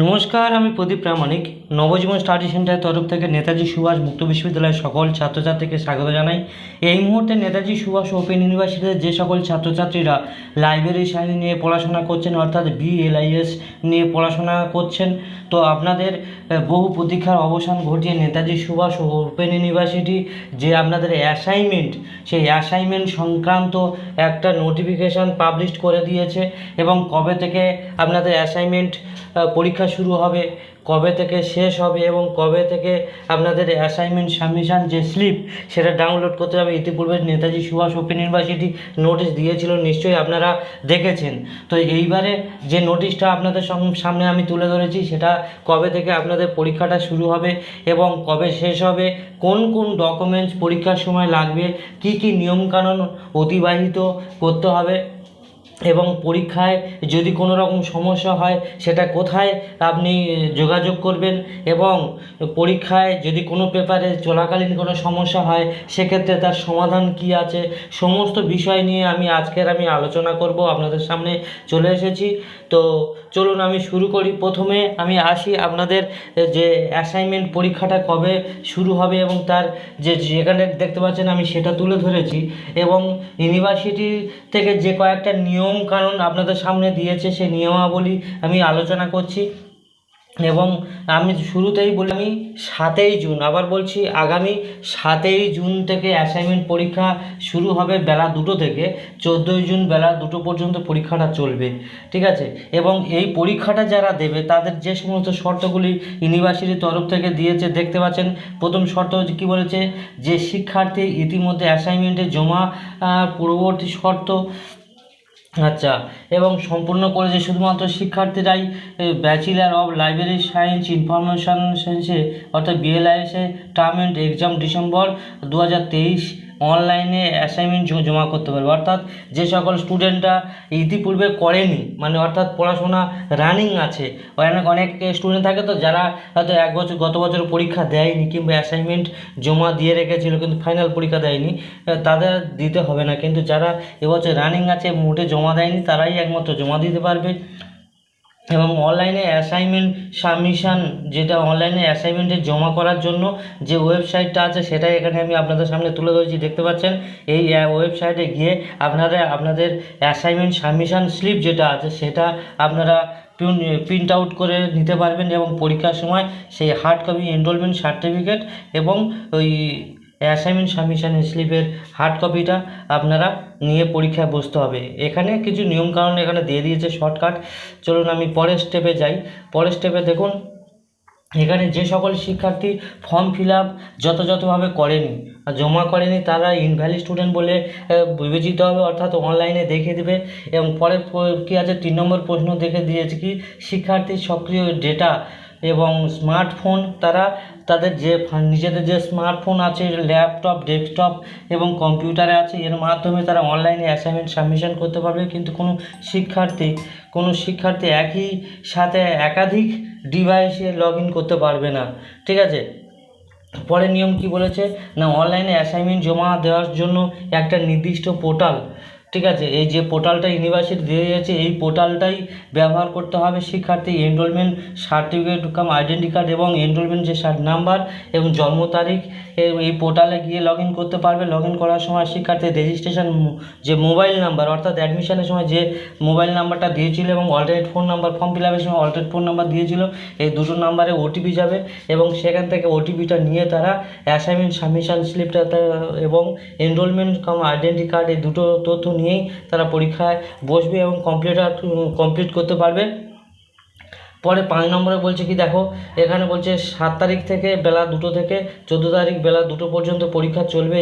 নমস্কার, আমি প্রদীপ প্রামাণিক। নবজীবন স্টাডি সেন্টারের তরফ থেকে নেতাজি সুভাষ মুক্ত বিশ্ববিদ্যালয়ের সকল ছাত্রছাত্রীকে স্বাগত জানাই। এই মুহূর্তে নেতাজি সুভাষ ওপেন ইউনিভার্সিটিতে যে সকল ছাত্রছাত্রীরা লাইব্রেরি সাইন্স নিয়ে পড়াশোনা করছেন, অর্থাৎ বিএলআইএস নিয়ে পড়াশোনা করছেন, তো আপনাদের বহু প্রতীক্ষার অবসান ঘটিয়ে নেতাজি সুভাষ ওপেন ইউনিভার্সিটি যে আপনাদের অ্যাসাইনমেন্ট সেই অ্যাসাইনমেন্ট সংক্রান্ত একটা নোটিফিকেশান পাবলিশ করে দিয়েছে এবং কবে থেকে আপনাদের অ্যাসাইনমেন্ট পরীক্ষা শুরু হবে, কবে থেকে শেষ হবে এবং কবে থেকে আপনাদের অ্যাসাইনমেন্ট সাবমিশন যে স্লিপ সেটা ডাউনলোড করতে হবে, ইতিপূর্বে Netaji Subhas open university notice দিয়েছিল, নিশ্চয়ই আপনারা দেখেছেন। তো এইবারে যে নোটিশটা আপনাদের সামনে আমি তুলে ধরেছি, সেটা কবে থেকে আপনাদের পরীক্ষাটা শুরু হবে এবং কবে শেষ হবে, কোন কোন ডকুমেন্টস পরীক্ষার সময় লাগবে, কি কি নিয়মকানুন অতিবাহিত করতে হবে এবং পরীক্ষায় যদি কোনো রকম সমস্যা হয়, সেটা কোথায় আপনি যোগাযোগ করবেন এবং পরীক্ষায় যদি কোনো পেপারে চলাকালীন কোনো সমস্যা হয়, সেক্ষেত্রে তার সমাধান কি আছে? সমস্ত বিষয় নিয়ে আমি আজকের আমি আলোচনা করব, আপনাদের সামনে চলে এসেছি। তো চলুন আমি শুরু করি। প্রথমে আমি আসি আপনাদের যে অ্যাসাইনমেন্ট পরীক্ষাটা কবে শুরু হবে এবং তার যে যেখানে দেখতে পাচ্ছেন আমি সেটা তুলে ধরেছি এবং ইউনিভার্সিটি থেকে যে কয়েকটা নিয়ম কানুন আপনাদের সামনে দিয়েছে সেই নিয়মাবলী আমি আলোচনা করছি। এবং আমি শুরুতেই বলি, আমি সাতই জুন, আবার বলছি আগামী সাতই জুন থেকে অ্যাসাইনমেন্ট পরীক্ষা শুরু হবে বেলা দুটো থেকে, চোদ্দোই জুন বেলা দুটো পর্যন্ত পরীক্ষাটা চলবে, ঠিক আছে? এবং এই পরীক্ষাটা যারা দেবে, তাদের যে সমস্ত শর্তগুলি ইউনিভার্সিটির তরফ থেকে দিয়েছে, দেখতে পাচ্ছেন, প্রথম শর্ত কী বলেছে? যে শিক্ষার্থী ইতিমধ্যে অ্যাসাইনমেন্টে জমা পূর্ববর্তী শর্ত আচ্ছা এবং সম্পূর্ণ করেছে শুধুমাত্র শিক্ষার্থীরাই bachelor of library science information সায়েন্সে অর্থাৎ বিএলআইএসে টার্ম এন্ড এক্সাম ডিসেম্বর দু হাজার তেইশ অনলাইনে অ্যাসাইনমেন্ট জমা করতে পারবে। অর্থাৎ যে সকল স্টুডেন্টরা ইতিপূর্বে করেনি মানে অর্থাৎ পড়াশোনা রানিং আছে, অনেক অনেক স্টুডেন্ট থাকে তো যারা হয়তো এক বছর, গত বছর পরীক্ষা দেয়নি কিংবা অ্যাসাইনমেন্ট জমা দিয়ে রেখেছিল কিন্তু ফাইনাল পরীক্ষা দেয়নি তাদের দিতে হবে না। কিন্তু যারা এবছর রানিং আছে, মোটে জমা দেয়নি, তারাই একমাত্র জমা দিতে পারবে। এবং অনলাইনে অ্যাসাইনমেন্ট সাবমিশান যেটা অনলাইনে অ্যাসাইনমেন্টে জমা করার জন্য যে ওয়েবসাইটটা আছে সেটাই এখানে আমি আপনাদের সামনে তুলে ধরেছি, দেখতে পাচ্ছেন? এই ওয়েবসাইটে গিয়ে আপনারা, আপনাদের অ্যাসাইনমেন্ট সাবমিশান স্লিপ যেটা আছে সেটা আপনারা প্রিন্ট আউট করে নিতে পারবেন এবং পরীক্ষার সময় সেই হার্ড কপি এনরোলমেন্ট সার্টিফিকেট এবং ওই অ্যাসাইনমেন্ট সাবমিশন স্লিপের হার্ড কপিটা আপনারা নিয়ে পরীক্ষায় বসতে হবে। এখানে কিছু নিয়মকানুন এখানে দিয়ে দিয়েছে শর্টকাট চলুন আমি পরের স্টেপে যাই। পরের স্টেপে দেখুন, এখানে যে সকল শিক্ষার্থী ফর্ম ফিল আপ যথাযথভাবে করেনি, জমা করেনি, তারা ইনভ্যালিড স্টুডেন্ট বলে বিবেচিত হবে, অর্থাৎ অনলাইনে দেখে দেবে। এবং পরে কী আছে? তিন নম্বর প্রশ্ন দেখে দিয়েছে কি? শিক্ষার্থীর সক্রিয় ডেটা এবং স্মার্টফোন তারা তাদের যে নিজেদের যে স্মার্টফোন আছে ল্যাপটপ ডেস্কটপ এবং কম্পিউটারে আছে, এর মাধ্যমে তারা অনলাইনে অ্যাসাইনমেন্ট সাবমিশন করতে পারবে। কিন্তু কোনো শিক্ষার্থী কোনো শিক্ষার্থী একই সাথে একাধিক ডিভাইসে লগ করতে পারবে না। ঠিক আছে? পরের নিয়ম কি বলেছে? না অনলাইনে অ্যাসাইনমেন্ট জমা দেওয়ার জন্য একটা নির্দিষ্ট পোর্টাল ঠিক আছে, এই যে পোর্টালটা ইউনিভার্সিটি দিয়ে দিয়েছে এই পোর্টালটাই ব্যবহার করতে হবে শিক্ষার্থী enrollment certificate cum identity card এবং এনরোলমেন্ট যে সার নাম্বার এবং জন্ম তারিখ এই পোর্টালে গিয়ে লগ করতে পারবে। লগ করার সময় শিক্ষার্থীর রেজিস্ট্রেশন যে মোবাইল নাম্বার অর্থাৎ অ্যাডমিশনের সময় যে মোবাইল নাম্বারটা দিয়েছিল এবং alternate phone number form fill আপের সময় অল্টারনেট ফোন নাম্বার দিয়েছিল, এই দুটো নাম্বারে ওটিপি যাবে এবং সেখান থেকে ওটিপিটা নিয়ে তারা অ্যাসাইনমেন্ট সাবমিশন স্লিপটা এবং এনরোলমেন্ট কাম আইডেন্টি কার্ড এই দুটো তথ্য নিয়েই তারা পরীক্ষায় বসবে এবং কম্পিউটার কমপ্লিট করতে পারবে। পরে পাঁচ নম্বরে বলছে কি, দেখো, এখানে বলছে সাত তারিখ থেকে বেলা দুটো থেকে চোদ্দ তারিখ বেলা দুটো পর্যন্ত পরীক্ষা চলবে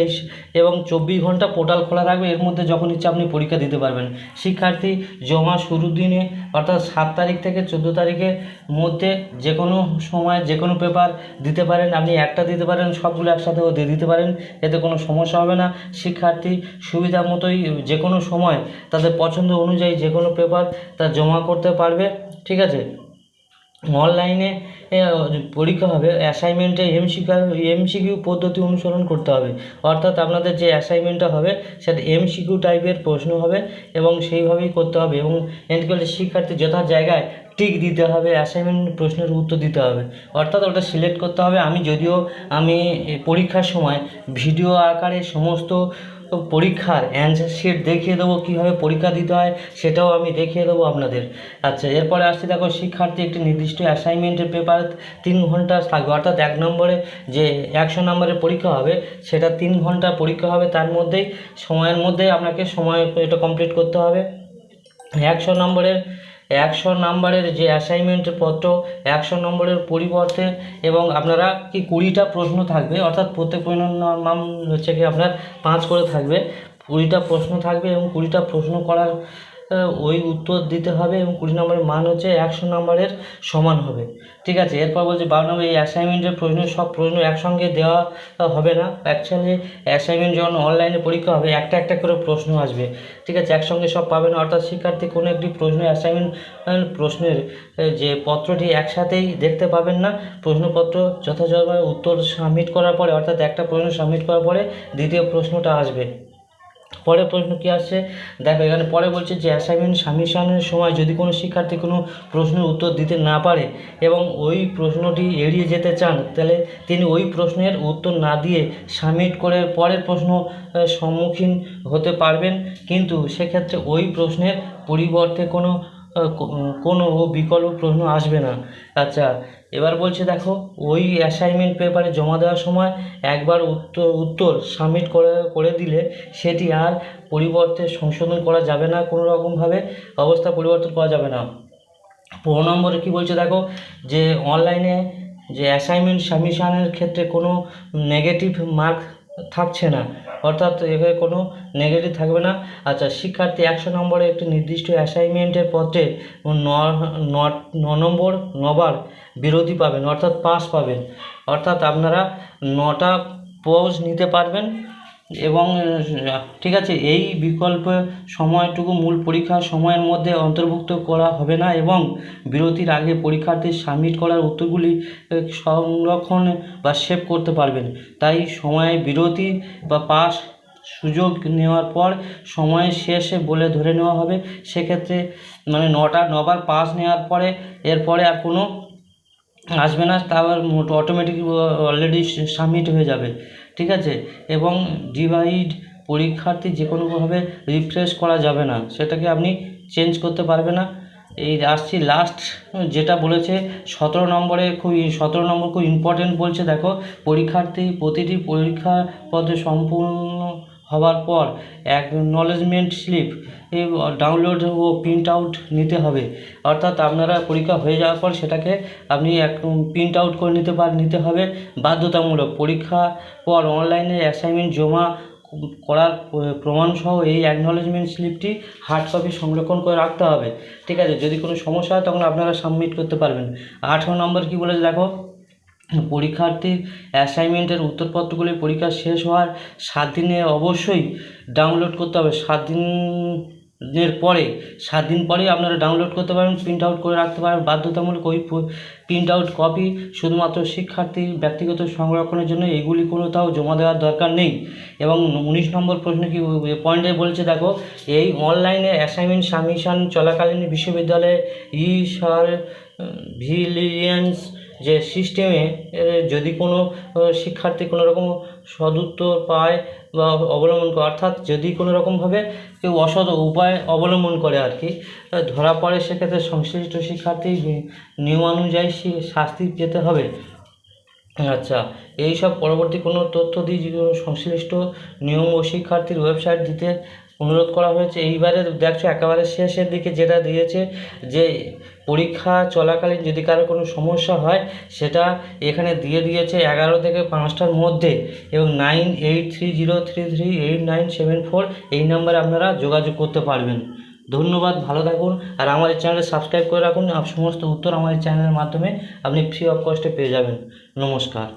এবং চব্বিশ ঘণ্টা পোর্টাল খোলা রাখবে এর মধ্যে যখন ইচ্ছা আপনি পরীক্ষা দিতে পারবেন। শিক্ষার্থী জমা শুরুর দিনে, অর্থাৎ সাত তারিখ থেকে চোদ্দ তারিখের মধ্যে যে কোনো সময় যে কোনো পেপার দিতে পারেন, আপনি একটা দিতে পারেন, সবগুলো একসাথেও দিয়ে দিতে পারেন, এতে কোনো সমস্যা হবে না। শিক্ষার্থী সুবিধা মতোই যে কোনো সময় তাদের পছন্দ অনুযায়ী যে কোনো পেপার তা জমা করতে পারবে, ঠিক আছে? অনলাইনে পরীক্ষা হবে অ্যাসাইনমেন্টে এমসিকিউ এমসিকিউ পদ্ধতি অনুসরণ করতে হবে। অর্থাৎ আপনাদের যে অ্যাসাইনমেন্টটা হবে, সেটা এমসিকিউ টাইপের প্রশ্ন হবে এবং সেইভাবেই করতে হবে এবং শিক্ষার্থী যথা জায়গায় টিক দিতে হবে অ্যাসাইনমেন্ট প্রশ্নের উত্তর দিতে হবে। অর্থাৎ ওটা সিলেক্ট করতে হবে। আমি যদিও আমি পরীক্ষার সময় ভিডিও আকারে সমস্ত পরীক্ষার অ্যান্সার শিট দেখিয়ে দেবো, কীভাবে পরীক্ষা দিতে হয় সেটাও আমি দেখিয়ে দেবো আপনাদের। আচ্ছা এরপরে আসছি দেখো, শিক্ষার্থী একটি নির্দিষ্ট অ্যাসাইনমেন্টের পেপার তিন ঘণ্টা থাকবে অর্থাৎ এক নম্বরে যে একশো নম্বরের পরীক্ষা হবে, সেটা তিন ঘণ্টা পরীক্ষা হবে। তার মধ্যেই, সময়ের মধ্যে আপনাকে সময় এটা কমপ্লিট করতে হবে। একশো নম্বরের একশো নম্বরের যে অ্যাসাইনমেন্ট পত্র, একশো নম্বরের পরিবর্তে এবং আপনারা কি কুড়িটা প্রশ্ন থাকবে, অর্থাৎ প্রত্যেক নাম হচ্ছে কি আপনার পাঁচ করে থাকবে, কুড়িটা প্রশ্ন থাকবে এবং কুড়িটা প্রশ্ন করার ওই উত্তর দিতে হবে এবং কুড়ি নম্বরের মান হচ্ছে একশো নম্বরের সমান হবে। ঠিক আছে? এরপর বলছে বারো নম্বর, এই অ্যাসাইনমেন্টের প্রশ্ন, সব প্রশ্ন একসঙ্গে দেওয়া হবে না। অ্যাকচুয়ালি অ্যাসাইনমেন্ট যখন অনলাইনে পরীক্ষা হবে, একটা একটা করে প্রশ্ন আসবে। ঠিক আছে? একসঙ্গে সব পাবে না। অর্থাৎ শিক্ষার্থী কোনো একটি প্রশ্ন অ্যাসাইনমেন্ট প্রশ্নের যে পত্রটি একসাথেই দেখতে পাবেন না, প্রশ্নপত্র যথাযথভাবে উত্তর সাবমিট করার পরে, অর্থাৎ একটা প্রশ্ন সাবমিট করার পরে দ্বিতীয় প্রশ্নটা আসবে। পরের প্রশ্ন কি আসছে দেখো, এখানে পরে বলছে যে অ্যাসাইনমেন্ট সাবমিশনের সময় যদি কোনো শিক্ষার্থী কোনো প্রশ্নের উত্তর দিতে না পারে এবং ওই প্রশ্নটি এড়িয়ে যেতে চান, তাহলে তিনি ওই প্রশ্নের উত্তর না দিয়ে সাবমিট করে পরের প্রশ্ন সম্মুখীন হতে পারবেন। কিন্তু সেক্ষেত্রে ওই প্রশ্নের পরিবর্তে কোনো কোনো বিকল্প প্রশ্ন আসবে না। আচ্ছা এবার বলছে দেখো, ওই অ্যাসাইনমেন্ট পেপারে জমা দেওয়ার সময় একবার উত্তর উত্তর সাবমিট করে করে দিলে সেটি আর পরিবর্তে সংশোধন করা যাবে না কোনো রকমভাবে অবস্থা পরিবর্তন করা যাবে না। পনেরো নম্বরে কী বলছে দেখো, যে অনলাইনে যে অ্যাসাইনমেন্ট সাবমিশনের ক্ষেত্রে কোনো নেগেটিভ মার্ক থাকছে না। অর্থাৎ এভাবে কোনো নেগেটিভ থাকবে না। আচ্ছা শিক্ষার্থী একশো নম্বরে একটি নির্দিষ্ট অ্যাসাইনমেন্টের পত্রে ন নম্বর, নবার বিরোধী পাবেন, অর্থাৎ পাস পাবেন। অর্থাৎ আপনারা নটা পোজ নিতে পারবেন। এবং ঠিক আছে, এই বিকল্প সময়টুকু মূল পরীক্ষার সময়ের মধ্যে অন্তর্ভুক্ত করা হবে না এবং বিরতির আগে পরীক্ষার্থী সাবমিট করার উত্তরগুলি সংরক্ষণ বা সেভ করতে পারবেন। তাই সময়ে বিরতি বা পাস সুযোগ নেওয়ার পর সময় শেষে বলে ধরে নেওয়া হবে। সেক্ষেত্রে মানে নটা, নবার পাস নেওয়ার পরে, এরপরে আর কোনো আসবে না তা আবার অটোমেটিক অলরেডি সাবমিট হয়ে যাবে। ঠিক আছে? এবং ডিভাইড পরীক্ষার্থী যে কোনোভাবে রিফ্রেশ করা যাবে না। সেটাকে আপনি চেঞ্জ করতে পারবে না। এই আসছি লাস্ট যেটা বলেছে সতেরো নম্বরে খুব সতেরো নম্বর খুব ইম্পর্টেন্ট বলছে। দেখো, পরীক্ষার্থী প্রতিটি পরীক্ষা পদে সম্পূর্ণ হওয়ার পর অ্যাকনলেজমেন্ট স্লিপ ডাউনলোড ও প্রিন্ট আউট নিতে হবে। অর্থাৎ আপনারা পরীক্ষা হয়ে যাওয়ার পর সেটাকে আপনি এক প্রিন্ট আউট করে নিতে পার, নিতে হবে। বাধ্যতামূলক পরীক্ষা পর অনলাইনে অ্যাসাইনমেন্ট জমা করার প্রমাণসহ এই অ্যাকনলেজমেন্ট স্লিপটি হার্ড কপি সংরক্ষণ করে রাখতে হবে। ঠিক আছে, যদি কোনো সমস্যা হয় তখন আপনারা সাবমিট করতে পারবেন। আঠারো নম্বর কী বলেছে দেখো? পরীক্ষার্থীর অ্যাসাইনমেন্টের উত্তরপত্রগুলি পরীক্ষা শেষ হওয়ার সাত দিনে অবশ্যই ডাউনলোড করতে হবে। সাত দিনের পরে, সাত দিন পরেই আপনারা ডাউনলোড করতে পারেন প্রিন্ট আউট করে রাখতে পারেন বাধ্যতামূলক ওই প্রিন্ট আউট কপি শুধুমাত্র শিক্ষার্থীর ব্যক্তিগত সংরক্ষণের জন্য এগুলি কোনোটাও জমা দেওয়ার দরকার নেই। এবং উনিশ নম্বর প্রশ্ন কি পয়েন্টে বলেছে, দেখো, এই অনলাইনে অ্যাসাইনমেন্ট সাবমিশন চলাকালীন বিশ্ববিদ্যালয়ে ই সার ভিলিয়েন্স যে সিস্টেমে যদি কোনো শিক্ষার্থী কোনো রকম সদুত্তর পায় বা অবলম্বন করে, অর্থাৎ যদি কোনো রকমভাবে কেউ অসৎ উপায় অবলম্বন করে আর কি ধরা পড়ে সেক্ষেত্রে সংশ্লিষ্ট শিক্ষার্থী নিয়মানুযায়ী শাস্তি পেতে হবে। আচ্ছা এই সব পরবর্তী কোনো তথ্য দিয়ে সংশ্লিষ্ট নিয়ম ও শিক্ষার্থীর ওয়েবসাইট দিতে অনুরোধ করা হয়েছে, এইবারে দেখছ একেবারে শেষের দিকে যেটা দিয়েছে যে পরীক্ষা চলাকালীন যদি কারও কোনো সমস্যা হয়, সেটা এখানে দিয়ে দিয়েছে এগারো থেকে পাঁচটার মধ্যে এবং nine eight three zero three three eight nine seven four এই নাম্বারে আপনারা যোগাযোগ করতে পারবেন। ধন্যবাদ, ভালো থাকুন আর আমাদের চ্যানেলে সাবস্ক্রাইব করে রাখুন। আর সমস্ত উত্তর আমাদের চ্যানেলের মাধ্যমে আপনি ফ্রি অফ কস্টে পেয়ে যাবেন। নমস্কার।